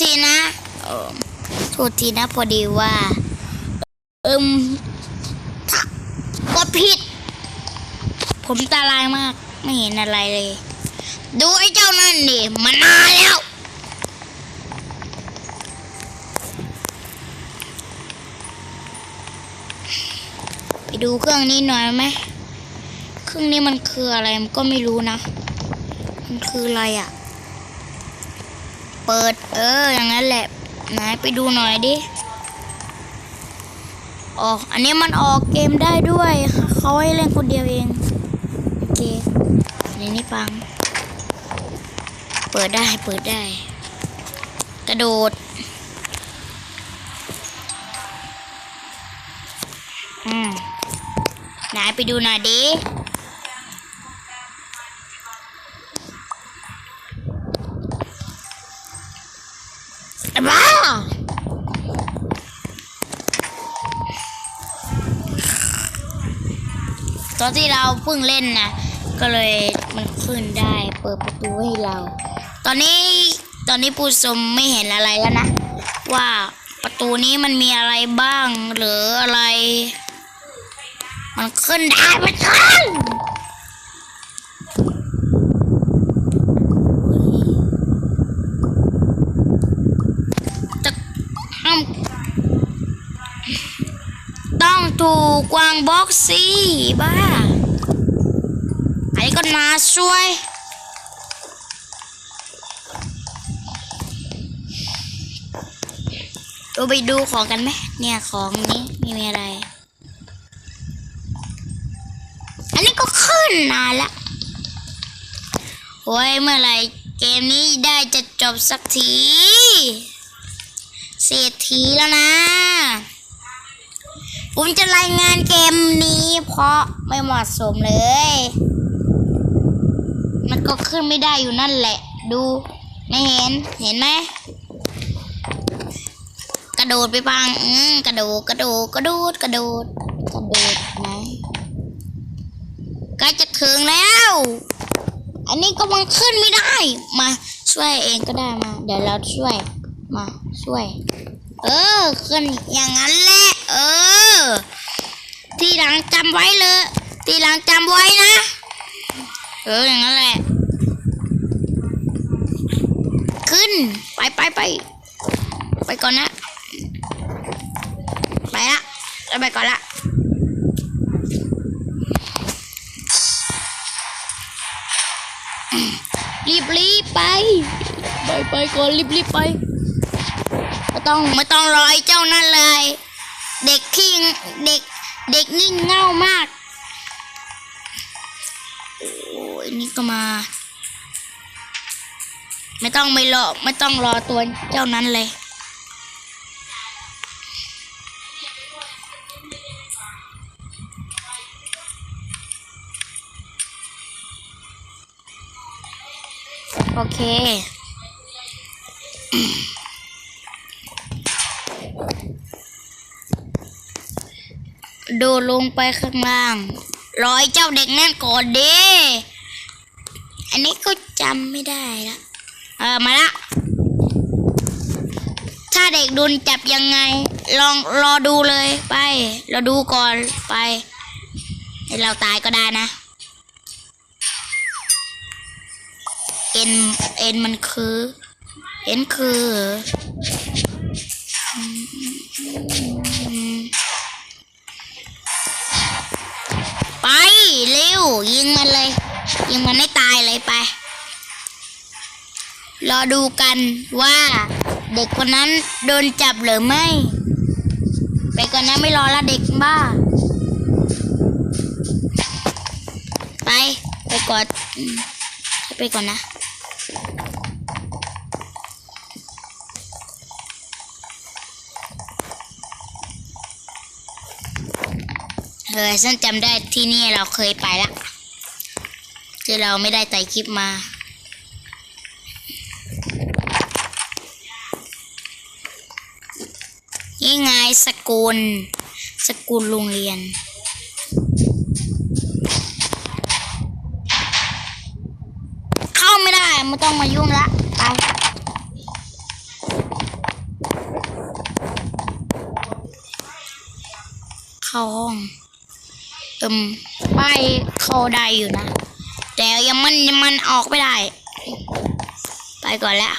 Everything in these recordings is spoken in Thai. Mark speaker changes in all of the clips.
Speaker 1: ทีนะเออโทษทีนะพอดีว่า เอิมกดผิด ผมตาลายมาก ไม่เห็นอะไรเลย ดูไอ้เจ้านั่นดิ มันมาแล้วไปดูเครื่องนี้หน่อยไหม เครื่องนี้มันคืออะไรมันก็ไม่รู้นะ มันคืออะไรอะ่ะ เปิด เออ อย่างนั้นแหละ ไหนไปดูหน่อยดิออกอันนี้มันออกเกมได้ด้วย เขาให้เล่นคนเดียวเอง โอเคในนี้ฟัง เปิดได้เปิดได้ กระโดดอืมไหนไปดูหน่อยดิ บ้าตอนที่เราเพิ่งเล่นนะก็เลยมันขึ้นได้ เปิดประตูให้เรา ตอนนี้ตอนนี้ผู้ชมไม่เห็นอะไรแล้วนะ ว่าประตูนี้มันมีอะไรบ้างหรืออะไร มันขึ้นได้มันขึ้นจะห้ามต้อง ถูกวางบล็อกสิบ้าไอ้ก็มาช่วยเราไปดูของกันไหมเนี่ยของนี้มีอะไร อันนี้ก็ขึ้นนานละโอ้ยเมื่อไหรเกมนี้ได้จะจบสักที เศรษฐีแล้วนะ ผมจะรายงานเกมนี้เพราะไม่เหมาะสมเลย มันก็ขึ้นไม่ได้อยู่นั่นแหละ ดูไม่เห็นเห็นไหมกระโดดไปปังอืมกระโดดกระโดดกระโดดกระโดดกระโดดไหนใกล้จะถึงแล้ว อันนี้ก็มันขึ้นไม่ได้ มาช่วยเองก็ได้มา เดี๋ยวเราช่วยมาช่วย เออขึ้นอย่างนั้นแหละ เออ ทีหลังจำไว้เลย ทีหลังจำไว้นะ เออ อย่างนั้นแหละ ขึ้น ไปไปไป ไปก่อนนะ ไปละเราไปก่อนละรีบรีบไป ไปไปก่อนรีบรีบไป ไม่ต้องไม่ต้องรอไอ้เจ้านั่นเลย เด็กขี้เด็กเด็กงี่เง่ามาก โอ้ยนี่ก็มา ไม่ต้องไม่รอไม่ต้องรอตัวเจ้านั้นเลย โอเค โดดลงไปข้างล่างรอยเจ้าเด็กนั่นก่อนดิอันนี้ก็จำไม่ได้ละเออมาละ ถ้าเด็กโดนจับยังไง ลองรอดูเลยไป เราดูก่อนไปให้เราตายก็ได้นะ เอ็น เอ็นมันคือ เอ็นคือ เร็ว ยิงมันเลย ยิงมันให้ตายเลยไป รอดูกันว่าเด็กคนนั้นโดนจับหรือไม่ไปก่อนนะไม่รอละเด็กบ้า ไป ไปก่อน ไปก่อนนะ เลยฉันจำได้ที่นี่เราเคยไปละคือเราไม่ได้ไต่คลิปมา นี่ไงสกุล สกุลโรงเรียน เข้าไม่ได้ไม่ต้องมายุ่งละไปเข้าห้อง เอิมป้ายเข้าได้อยู่นะ แต่ยังมันยังมันออกไม่ได้ ไปก่อนแล้ว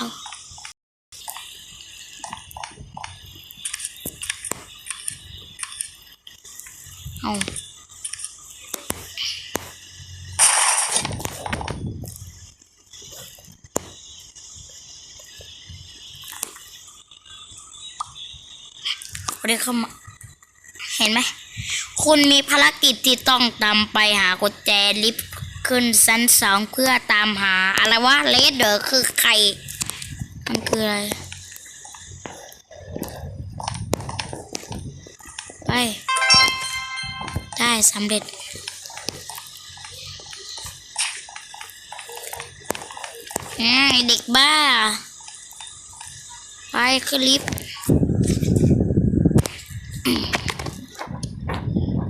Speaker 1: เอาเรียกเข้ามา เห็นไหม คุณมีภารกิจที่ต้องตามไปหากุญแจลิฟต์ขึ้นชั้นสองเพื่อตามหา อะไรวะเลดเดอร์คือใคร มันคืออะไร ไป ได้สำเร็จอืมเด็กบ้า ไปขึ้นลิฟต์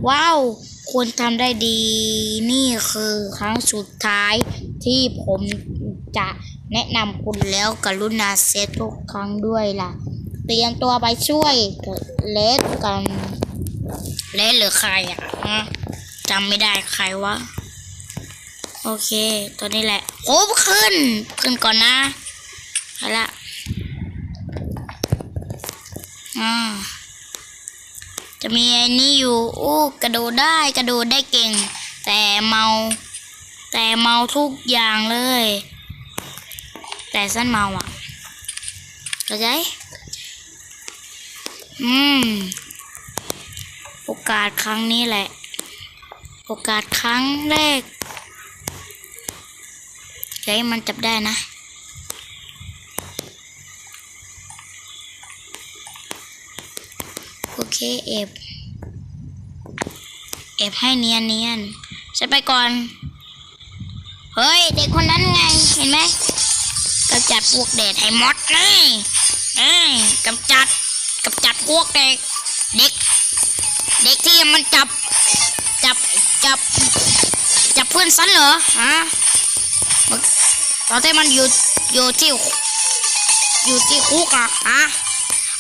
Speaker 1: ว้าวคุณทำได้ดี นี่คือครั้งสุดท้ายที่ผมจะแนะนำคุณแล้วกรุณาเซตทุกครั้งด้วยล่ะ เตรียมตัวไปช่วยเลสกันเลสหรือใครอะจำไม่ได้ใครวะ โอเค ตัวนี้แหละโอ้ขึ้น ขึ้นก่อนนะไปละอ่า จะมีไอ้นี่อยู่อู้กระโดดได้กระโดดได้เก่ง แต่เมา แต่เมาทุกอย่างเลย แต่สั้นเมาอะเข้าใจอืม โอกาสครั้งนี้แหละ โอกาสครั้งแรกให้มันจับได้นะ อเคเอฟเอฟให้เนียนเนียนฉันไปก่อน เฮ้ย เด็กคนนั้นไง เห็นไหมกำจัดพวกเด็กให้มดเลยเอ้ยกำจัดกำจัดพวกเด็ก เด็ก เด็กที่มันจับ จับ จับ จับเพื่อนฉันเหรอฮะมึงตอนที่มันอยู่ อยู่ที่ อยู่ที่คุกอะฮะ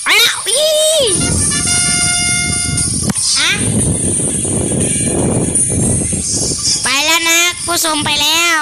Speaker 1: ไปแล้วอี อะไปแล้วนะผู้ชมไปแล้ว